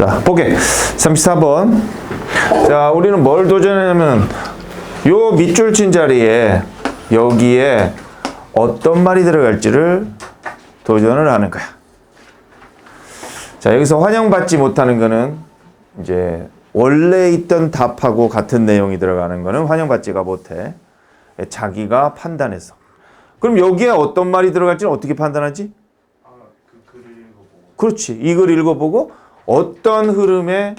자, 보게. 34번. 자, 우리는 뭘 도전하냐면, 요 밑줄 친 자리에, 여기에 어떤 말이 들어갈지를 도전을 하는 거야. 자, 여기서 환영받지 못하는 거는, 이제, 원래 있던 답하고 같은 내용이 들어가는 거는 환영받지가 못해. 자기가 판단해서. 그럼 여기에 어떤 말이 들어갈지는 어떻게 판단하지? 그렇지. 이걸 읽어보고 어떤 흐름의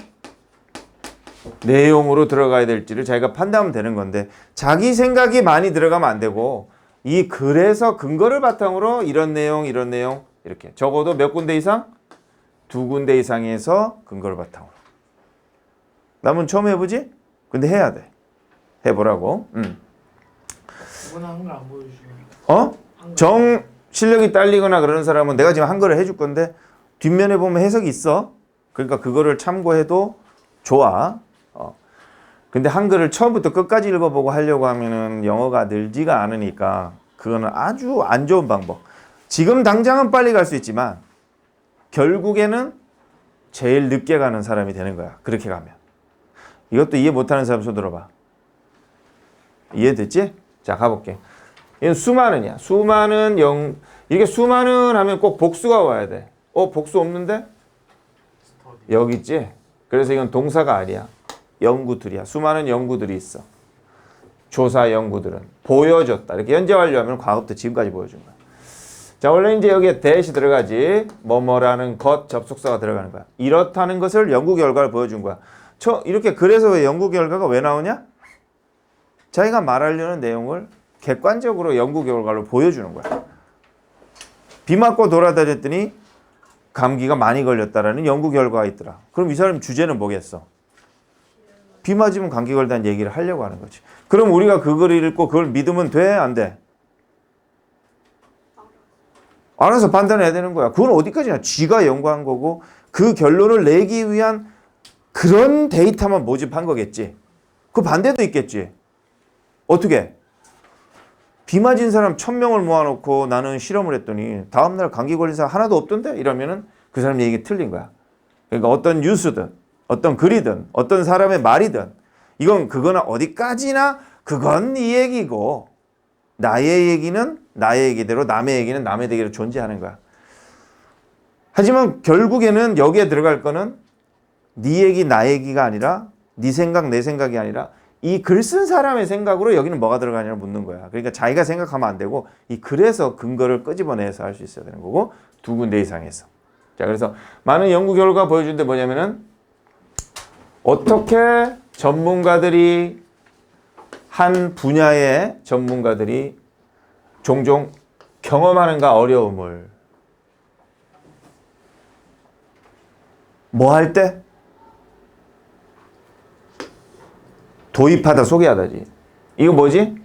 내용으로 들어가야 될지를 자기가 판단하면 되는 건데 자기 생각이 많이 들어가면 안 되고 이 글에서 근거를 바탕으로 이런 내용 이런 내용 이렇게 적어도 몇 군데 이상 두 군데 이상에서 근거를 바탕으로 남은 처음 해보지? 근데 해야 돼 해보라고 음. 어? 정 실력이 딸리거나 그러는 사람은 내가 지금 한글을 해줄 건데 뒷면에 보면 해석이 있어. 그러니까 그거를 참고해도 좋아. 어. 근데 한글을 처음부터 끝까지 읽어보고 하려고 하면은 영어가 늘지가 않으니까 그거는 아주 안 좋은 방법. 지금 당장은 빨리 갈 수 있지만 결국에는 제일 늦게 가는 사람이 되는 거야. 그렇게 가면. 이것도 이해 못하는 사람 손 들어봐. 이해됐지? 자 가볼게. 이건 수많은이야. 수많은 영 이게 수많은 하면 꼭 복수가 와야 돼. 어 복수 없는데 여기 있지. 그래서 이건 동사가 아니야. 연구들이야. 수많은 연구들이 있어. 조사 연구들은 보여줬다. 이렇게 현재 완료하면 과거부터 지금까지 보여준 거야. 자 원래 이제 여기에 대시 들어가지. 뭐뭐라는 것 접속사가 들어가는 거야. 이렇다는 것을 연구 결과를 보여준 거야. 저 이렇게 그래서 왜 연구 결과가 왜 나오냐? 자기가 말하려는 내용을 객관적으로 연구 결과로 보여주는 거야. 비 맞고 돌아다녔더니 감기가 많이 걸렸다라는 연구 결과가 있더라. 그럼 이 사람 주제는 뭐겠어? 비 맞으면 감기 걸다는 얘기를 하려고 하는 거지. 그럼 우리가 그걸 읽고 그걸 믿으면 돼? 안 돼? 알아서 판단해야 되는 거야. 그건 어디까지나 쥐가 연구한 거고 그 결론을 내기 위한 그런 데이터만 모집한 거겠지. 그 반대도 있겠지. 어떻게? 비 맞은 사람 천 명을 모아놓고 나는 실험을 했더니 다음날 감기 걸린 사람 하나도 없던데? 이러면은 그 사람 얘기 틀린 거야. 그러니까 어떤 뉴스든 어떤 글이든 어떤 사람의 말이든 이건 그거는 어디까지나 그건 네 얘기고 나의 얘기는 나의 얘기대로 남의 얘기는 남의 얘기로 존재하는 거야. 하지만 결국에는 여기에 들어갈 거는 네 얘기 나 얘기가 아니라 네 생각 내 생각이 아니라 이 글 쓴 사람의 생각으로 여기는 뭐가 들어가냐를 묻는 거야. 그러니까 자기가 생각하면 안 되고 이 글에서 근거를 끄집어내서 할 수 있어야 되는 거고 두 군데 이상에서. 자 그래서 많은 연구 결과 보여준 데 뭐냐면은 어떻게 전문가들이 한 분야의 전문가들이 종종 경험하는가 어려움을 뭐 할 때? 도입하다 소개하다지. 이거 뭐지?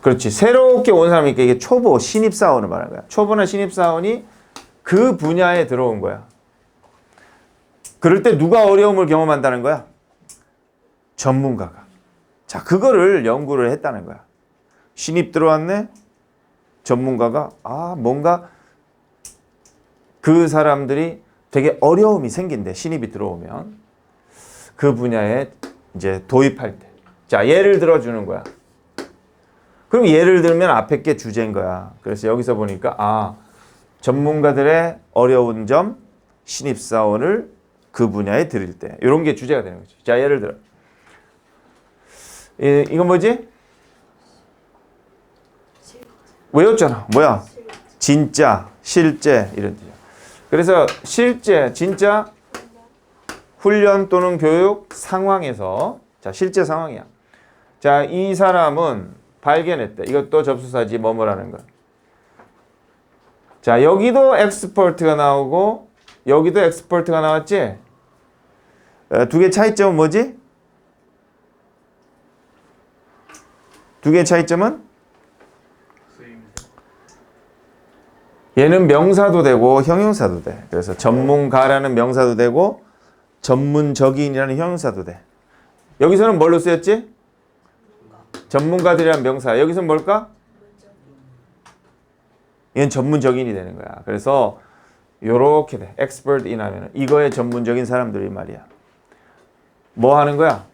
그렇지. 새롭게 온 사람이니까 이게 초보, 신입사원을 말하는 거야. 초보나 신입사원이 그 분야에 들어온 거야. 그럴 때 누가 어려움을 경험한다는 거야? 전문가가. 자, 그거를 연구를 했다는 거야. 신입 들어왔네? 전문가가, 아, 뭔가 그 사람들이 되게 어려움이 생긴대. 신입이 들어오면. 그 분야에 이제 도입할 때. 자, 예를 들어 주는 거야. 그럼 예를 들면 앞에 게 주제인 거야. 그래서 여기서 보니까 아 전문가들의 어려운 점 신입 사원을 그 분야에 들일 때 이런 게 주제가 되는 거죠. 자 예를 들어 이, 이건 뭐지? 외웠잖아. 뭐야? 진짜, 실제 이런 뜻이야. 그래서 실제, 진짜 훈련 또는 교육 상황에서 자 실제 상황이야. 자 이 사람은 발견했대. 이것도 접수사지 뭐뭐라는 거. 자 여기도 엑스퍼트가 나오고 여기도 엑스퍼트가 나왔지. 두 개 차이점은 뭐지? 두 개 차이점은 얘는 명사도 되고 형용사도 돼. 그래서 전문가라는 명사도 되고 전문적인이라는 형용사도 돼. 여기서는 뭘로 쓰였지? 전문가들이란 명사. 여기서는 뭘까? 얘는 전문적인이 되는 거야. 그래서 요렇게 돼. expert in 하면은 이거에 전문적인 사람들이 말이야. 뭐 하는 거야?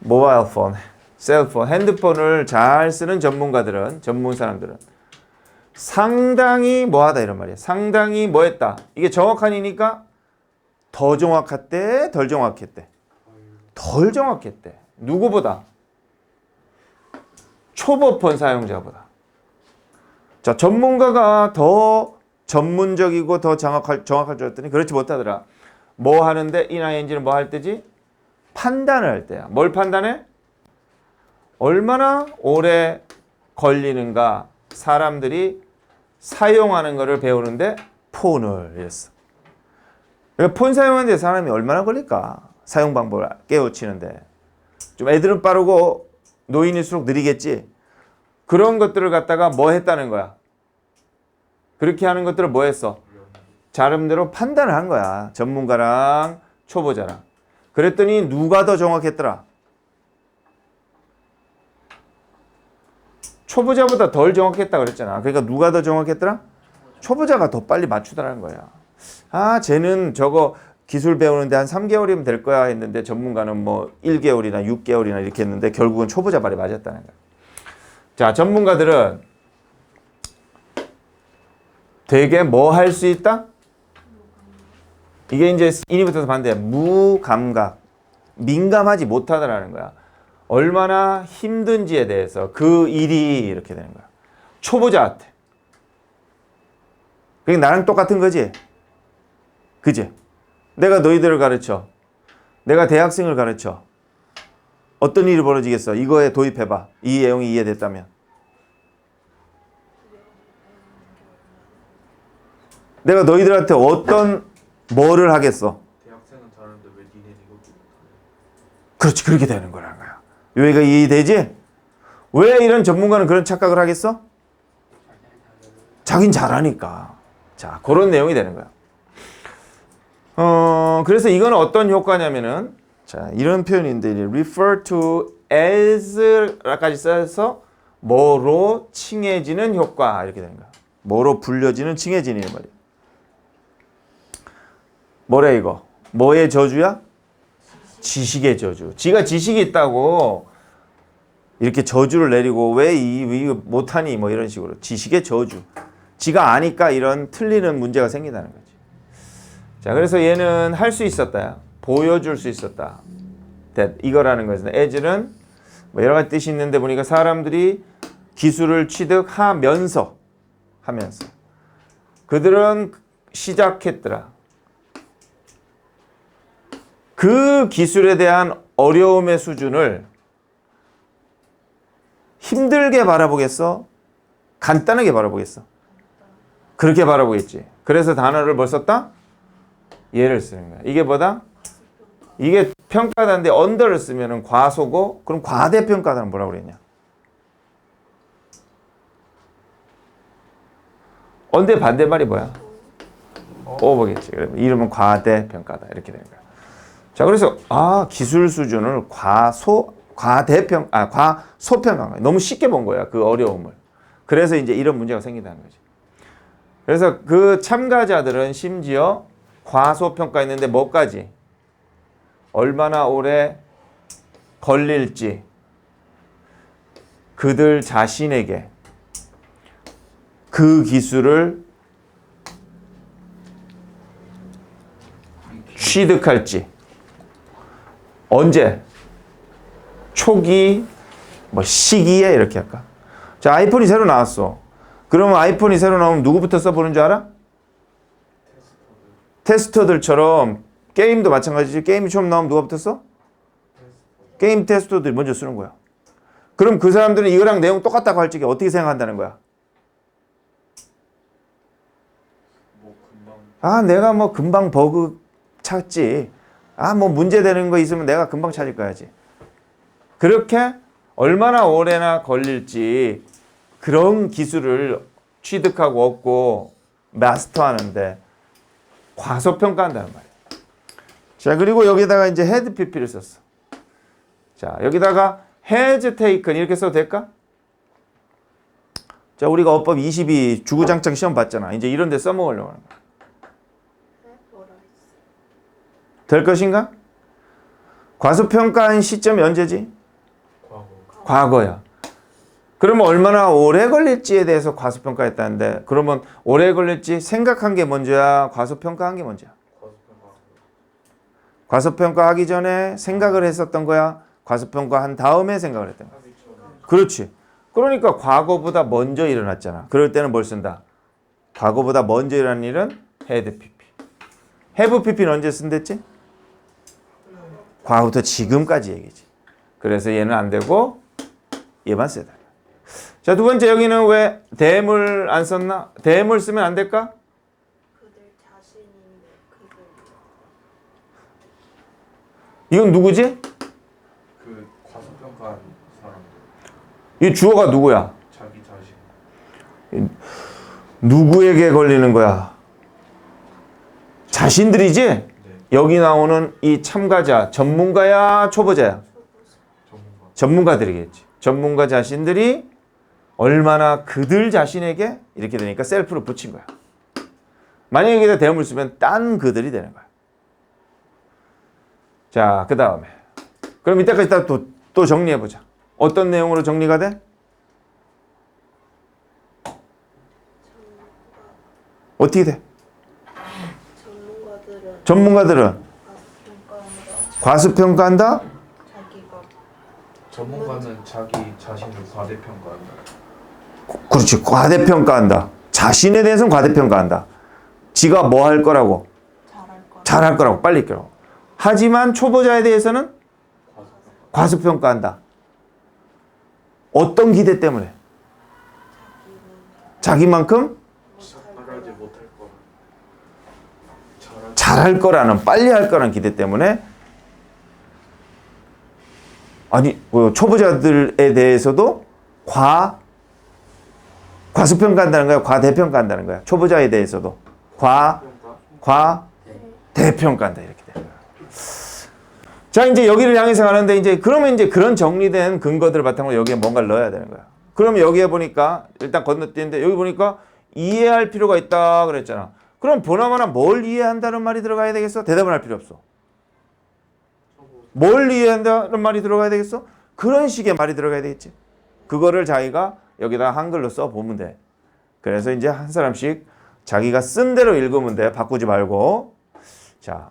모바일 폰, 셀폰, 핸드폰을 잘 쓰는 전문가들은 전문 사람들은 상당히 뭐하다 이런 말이야. 상당히 뭐했다. 이게 정확하니까 더 정확했대, 덜 정확했대. 덜 정확했대. 누구보다? 초보폰 사용자보다. 자, 전문가가 더 전문적이고 더 정확할, 정확할 줄 알았더니 그렇지 못하더라. 뭐 하는데 인ING는 뭐 할 때지? 판단을 할 때야. 뭘 판단해? 얼마나 오래 걸리는가 사람들이 사용하는 것을 배우는데 폰을 이랬어. 폰 사용하는데 사람이 얼마나 걸릴까? 사용 방법을 깨우치는데. 좀 애들은 빠르고 노인일수록 느리겠지. 그런 것들을 갖다가 뭐 했다는 거야? 그렇게 하는 것들을 뭐 했어? 자름대로 판단을 한 거야. 전문가랑 초보자랑. 그랬더니 누가 더 정확했더라? 초보자보다 덜 정확했다 그랬잖아. 그러니까 누가 더 정확했더라? 초보자가 더 빨리 맞추더라는 거야. 아, 쟤는 저거 기술 배우는데 한 3개월이면 될 거야 했는데 전문가는 뭐 1개월이나 6개월이나 이렇게 했는데 결국은 초보자 발이 맞았다는 거야. 자, 전문가들은 되게 뭐 할 수 있다? 이게 이제 인이부터서 반대 무감각 민감하지 못하다라는 거야. 얼마나 힘든지에 대해서 그 일이 이렇게 되는 거야. 초보자한테. 그게 나랑 똑같은 거지. 그지? 내가 너희들을 가르쳐. 내가 대학생을 가르쳐. 어떤 일이 벌어지겠어? 이거에 도입해봐. 이 내용이 이해됐다면. 내가 너희들한테 어떤 뭐를 하겠어? 대학생은 잘하는데 왜 니네 못하냐? 그렇지 그렇게 되는 거라는 거야. 여기가 이해되지? 왜 이런 전문가는 그런 착각을 하겠어? 자긴 잘하니까. 자 그런 내용이 되는 거야. 어 그래서 이건 어떤 효과냐면은 자 이런 표현인데 refer to as까지 써서 뭐로 칭해지는 효과 이렇게 되는 거야. 뭐로 불려지는 칭해지는 말이야. 뭐래 이거? 뭐의 저주야? 지식의 저주. 지가 지식이 있다고 이렇게 저주를 내리고 왜이 이거 못하니 뭐 이런 식으로 지식의 저주. 지가 아니까 이런 틀리는 문제가 생긴다는 거지. 자, 그래서 얘는 할 수 있었다. 보여줄 수 있었다. that 이거라는 것은 as는 뭐 여러 가지 뜻이 있는데 보니까 사람들이 기술을 취득하면서 하면서 그들은 시작했더라. 그 기술에 대한 어려움의 수준을 힘들게 바라보겠어? 간단하게 바라보겠어? 그렇게 바라보겠지. 그래서 단어를 뭘 썼다? 예를 쓰는 거야. 이게 뭐다? 이게 평가단데 언더를 쓰면은 과소고 그럼 과대평가단은 뭐라고 그랬냐? 언더 반대말이 뭐야? 오버겠지. 그러면 이름은 과대평가다. 이렇게 되는 거야. 자, 그래서 아, 기술 수준을 과소 과대평 아, 과소평가한 거야. 너무 쉽게 본 거야. 그 어려움을. 그래서 이제 이런 문제가 생긴다는 거지. 그래서 그 참가자들은 심지어 과소평가했는데 뭐까지 얼마나 오래 걸릴지 그들 자신에게 그 기술을 취득할지 언제 초기 뭐 시기에 이렇게 할까? 자 아이폰이 새로 나왔어. 그러면 아이폰이 새로 나오면 누구부터 써보는 줄 알아? 테스터들처럼 게임도 마찬가지지. 게임이 처음 나오면 누가부터 써? 게임 테스터들이 먼저 쓰는 거야. 그럼 그 사람들은 이거랑 내용 똑같다고 할 적에 어떻게 생각한다는 거야? 아, 내가 뭐 금방 버그 찾지. 아, 뭐 문제 되는 거 있으면 내가 금방 찾을 거야지. 그렇게 얼마나 오래나 걸릴지 그런 기술을 취득하고 얻고 마스터하는데 과소평가한다는 말이에요. 자, 그리고 여기다가 이제 헤드 PP를 썼어. 자, 여기다가 헤즈 테이큰 이렇게 써도 될까? 자, 우리가 어법 22 주구장창 시험 봤잖아. 이제 이런 데 써먹으려고 하는 거야. 될 것인가? 과소평가한 시점이 언제지? 과거. 과거야. 그러면 얼마나 오래 걸릴지에 대해서 과소평가했다는데 그러면 오래 걸릴지 생각한 게 먼저야 과소평가한 게 먼저야 과소평가. 과소평가하기 전에 생각을 했었던 거야 과소평가한 다음에 생각을 했던 거야. 그렇지 그러니까 과거보다 먼저 일어났잖아 그럴 때는 뭘 쓴다 과거보다 먼저 일어난 일은 had pp have pp는 언제 쓴댔지? 과거부터 지금까지 얘기지 그래서 얘는 안 되고 얘만 돼. 자, 두 번째 여기는 왜 대물 안 썼나? 대물 쓰면 안 될까? 그들 자신인데 그들 이건 누구지? 그 과소평가한 사람. 이 주어가 누구야? 자기 자신. 누구에게 걸리는 거야? 자신들이지? 네. 여기 나오는 이 참가자, 전문가야, 초보자야? 전문가. 전문가들이겠지. 전문가 자신들이 얼마나 그들 자신에게 이렇게 되니까 셀프를 붙인 거야. 만약에 여기다 대물 쓰면 딴 그들이 되는 거야. 자, 그 다음에. 그럼 이때까지 딱 또, 또 정리해보자. 어떤 내용으로 정리가 돼? 어떻게 돼? 전문가들은 전문가들은? 자기가 전문가는 자기 자신을 과대평가한다. 그렇지. 과대평가한다. 자신에 대해서는 과대평가한다. 지가 뭐 할 거라고? 잘할 거라 잘할 거라고. 빨리 거라고. 하지만 초보자에 대해서는 과소평가. 과소평가한다. 어떤 기대 때문에? 자기만큼. 잘할 거라는 빨리 할 거라는 기대 때문에 아니 뭐 초보자들에 대해서도 과 과소평가한다는 거야? 과대평가한다는 거야? 초보자에 대해서도? 과 평가. 과대평가한다. 이렇게 되는 거야. 자 이제 여기를 향해서 가는데 이제 그러면 이제 그런 정리된 근거들을 바탕으로 여기에 뭔가를 넣어야 되는 거야. 그러면 여기에 보니까 일단 건너뛰는데 여기 보니까 이해할 필요가 있다 그랬잖아. 그럼 보나마나 뭘 이해한다는 말이 들어가야 되겠어? 대답은 할 필요 없어. 뭘 이해한다는 말이 들어가야 되겠어? 그런 식의 말이 들어가야 되겠지. 그거를 자기가 여기다 한글로 써 보면 돼. 그래서 이제 한 사람씩 자기가 쓴 대로 읽으면 돼. 바꾸지 말고. 자,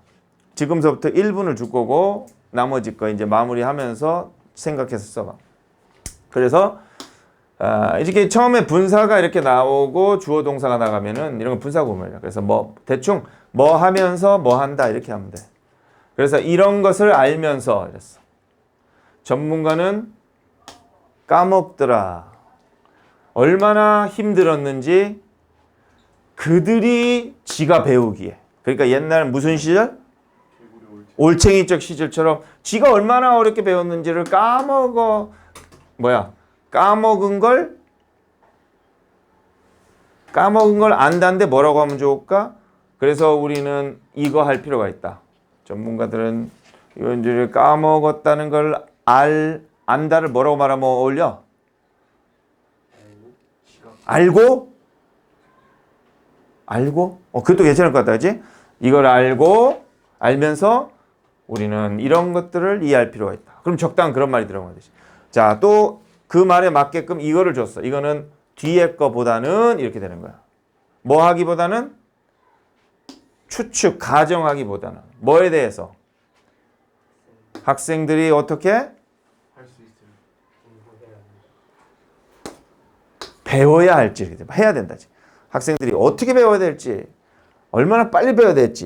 지금서부터 1분을 줄 거고 나머지 거 이제 마무리하면서 생각해서 써봐. 그래서 아, 이렇게 처음에 분사가 이렇게 나오고 주어 동사가 나가면은 이런 건 분사 구문이야. 그래서 뭐 대충 뭐 하면서 뭐 한다 이렇게 하면 돼. 그래서 이런 것을 알면서 이랬어. 전문가는 까먹더라. 얼마나 힘들었는지 그들이 지가 배우기에. 그러니까 옛날 무슨 시절? 올챙이적 시절처럼 지가 얼마나 어렵게 배웠는지를 까먹어 뭐야 까먹은 걸 까먹은 걸 안다는데 뭐라고 하면 좋을까? 그래서 우리는 이거 할 필요가 있다. 전문가들은 이런지를 까먹었다는 걸 알 안다를 뭐라고 말하면 어울려? 알고? 알고? 어 그것도 괜찮을 것 같다 그지 이걸 알고 알면서 우리는 이런 것들을 이해할 필요가 있다. 그럼 적당한 그런 말이 들어가면 되지. 자또 그 말에 맞게끔 이거를 줬어. 이거는 뒤에 거보다는 이렇게 되는 거야. 뭐 하기보다는? 추측 가정하기보다는. 뭐에 대해서? 학생들이 어떻게 할 수 있을. 배워야 할지. 해야 된다지. 학생들이 어떻게 배워야 될지, 얼마나 빨리 배워야 될지,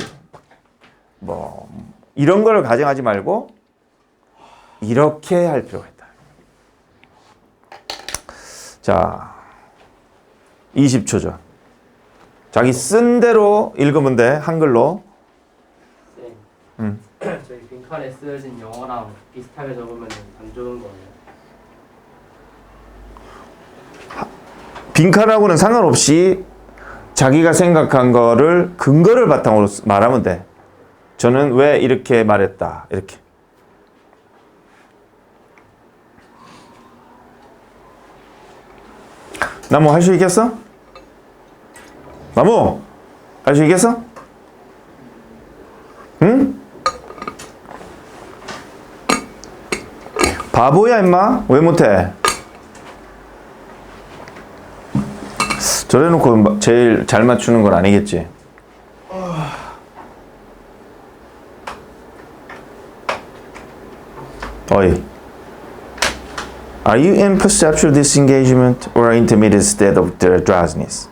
뭐 이런 걸 가정하지 말고 이렇게 할 필요가 있다. 자, 20초 전. 자기 쓴 대로 읽으면 돼 한글로. 쌤, 음. 저희 빈칸에 쓰여진 영어랑 비슷하게 적으면 안 좋은 거예요. 빈칸하고는 상관없이 자기가 생각한 거를 근거를 바탕으로 말하면 돼. 저는 왜 이렇게 말했다. 이렇게. 나무 뭐 할수 있겠어? 나무 뭐 할수 있겠어? 응? 바보야 임마 왜 못해? 저래놓고 마- 제일 잘 맞추는 건 아니겠지 어이 Are you in perceptual disengagement or intermediate state of drowsiness?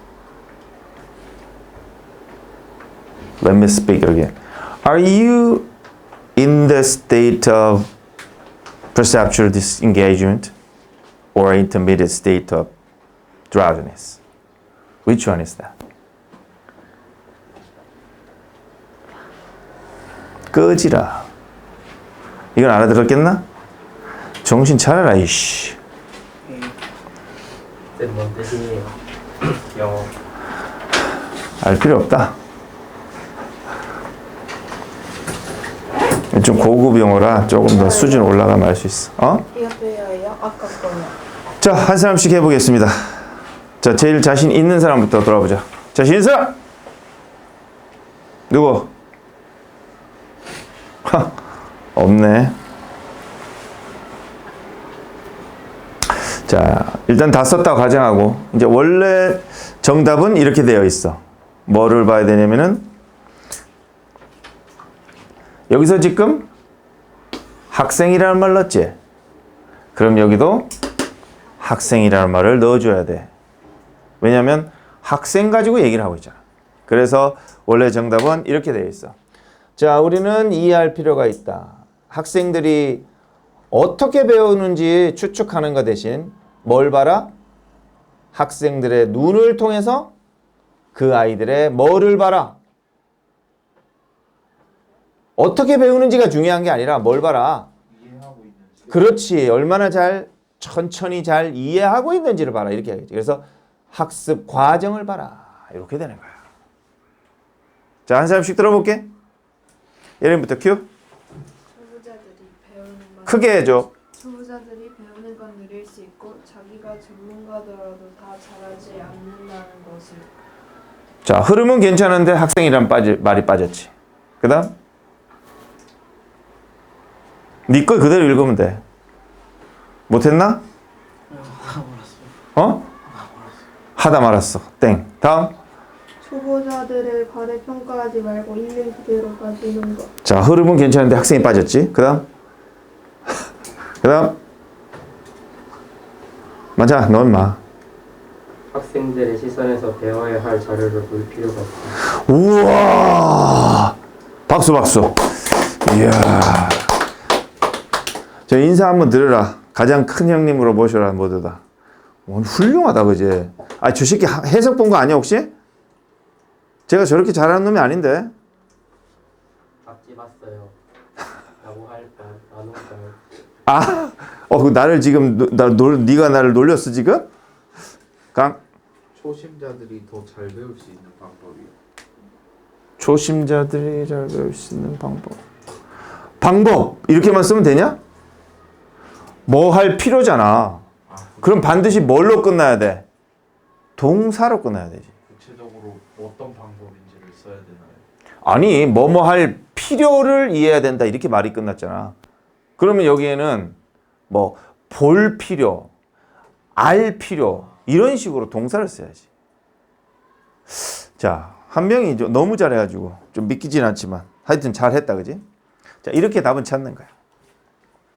Let me speak again. Are you in the state of perceptual disengagement or intermediate state of drowsiness? Which one is that? 끄지라. 이건 알아들었겠나? 정신 차려라 이씨. 쌤뭔 뜻이에요? 영어. 알 필요 없다. 좀 고급 용어라 조금 더 수준 올라가면 알 수 있어. 어? 이거? 아까 거요. 자, 한 사람씩 해보겠습니다. 자, 제일 자신 있는 사람부터 돌아보자. 자신 사람! 누구? 하, 없네. 자, 일단 다 썼다고 가정하고, 이제 원래 정답은 이렇게 되어 있어. 뭐를 봐야 되냐면은, 여기서 지금 학생이라는 말 넣었지? 그럼 여기도 학생이라는 말을 넣어줘야 돼. 왜냐하면 학생 가지고 얘기를 하고 있잖아. 그래서 원래 정답은 이렇게 되어 있어. 자, 우리는 이해할 필요가 있다. 학생들이 어떻게 배우는지 추측하는 것 대신 뭘 봐라? 학생들의 눈을 통해서 그 아이들의 뭐를 봐라? 어떻게 배우는지가 중요한 게 아니라 뭘 봐라? 그렇지. 얼마나 잘 천천히 잘 이해하고 있는지를 봐라. 이렇게 하겠지. 그래서 학습 과정을 봐라. 이렇게 되는 거야. 자, 한 사람씩 들어볼게. 예림부터 큐. 초보자들이 배우는 건 크게 해줘. 초보자들이 배우는 건 느릴 수 있고 자기가 전문가더라도 다 잘하지 않는다는 것을 자, 흐름은 괜찮은데 학생이란 빠지, 말이 빠졌지. 그 다음. 니거 그대로 읽으면 돼. 못했나? 어? 하다 말았어. 땡. 다음. 초보자들의 과대 평가하지 말고 있는 그대로 가지는 것 자, 흐름은 괜찮은데 학생이 빠졌지. 그 다음. 그 다음. 맞아, 넌 마. 학생들의 시선에서 배워야 할 자료를 볼 필요가 없다. 우와! 박수, 박수. 이야. 저 인사 한번 들으라. 가장 큰 형님으로 모셔라, 모두 다. 오늘 훌륭하다, 그지? 아, 저 새끼 하- 해석 본 거 아니야, 혹시? 제가 저렇게 잘하는 놈이 아닌데? 잡지 봤어요. 라고 할까? 나눌까? 아, 어, 그 나를 지금, 노- 나, 놀, 네가 나를 놀렸어, 지금? 강, 초심자들이 더 잘 배울 수 있는 방법이요. 초심자들이 잘 배울 수 있는 방법. 방법! 이렇게만 쓰면 되냐? 뭐 할 필요잖아. 아, 그럼 반드시 뭘로 끝나야 돼? 동사로 끝나야 되지. 구체적으로 어떤 방법인지를 써야 되나요? 아니, 뭐뭐 할 필요를 이해해야 된다. 이렇게 말이 끝났잖아. 그러면 여기에는 뭐 볼 필요, 알 필요 이런 식으로 동사를 써야지. 자, 한 명이 좀 너무 잘해가지고 좀 믿기진 않지만 하여튼 잘했다, 그지? 자, 이렇게 답은 찾는 거야.